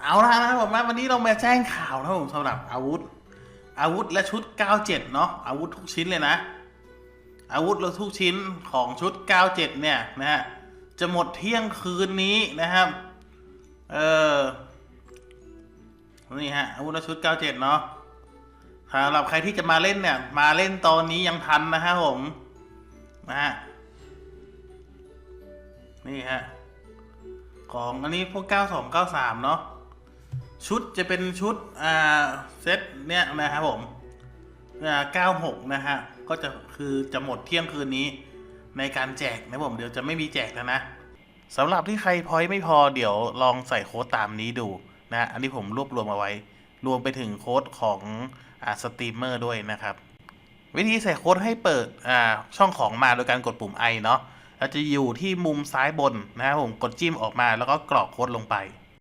เอาละนะครับผมวันนี้เรามาแจ้งข่าวนะครับผมสำหรับอาวุธ อาวุธและชุด 97 เนาะอาวุธทุกชิ้นเลยนะ อาวุธและทุกชิ้นของชุด 97 เนี่ยนะฮะจะหมดเที่ยงคืนนี้นะครับ เออนี่ฮะอาวุธและชุด 97 เนาะสำหรับใครที่จะมาเล่นเนี่ย มาเล่นตอนนี้ยังทันนะฮะผมนะฮะนี่ฮะของอันนี้พวก 9293 เนาะ ชุดจะเป็นชุดอ่าเซตเนี่ยนะครับผมอ่า96นะฮะก็จะคือจะหมดเที่ยงคืนนี้ ในการแจกนะผมเดี๋ยวจะไม่มีแจกแล้วนะสำหรับที่ใครพอยไม่พอเดี๋ยวลองใส่โค้ดตามนี้ดูนะฮะอันนี้ผมรวบรวมเอาไว้ รวมไปถึงโค้ดของอ่าสตรีมเมอร์ด้วยนะครับ วิธีใส่โค้ดให้เปิดอ่าช่องของมาโดยการกดปุ่ม i เนาะเราจะอยู่ที่มุมซ้ายบนนะครับผมกดจิ้มออกมาแล้วก็กรอกโค้ดลงไป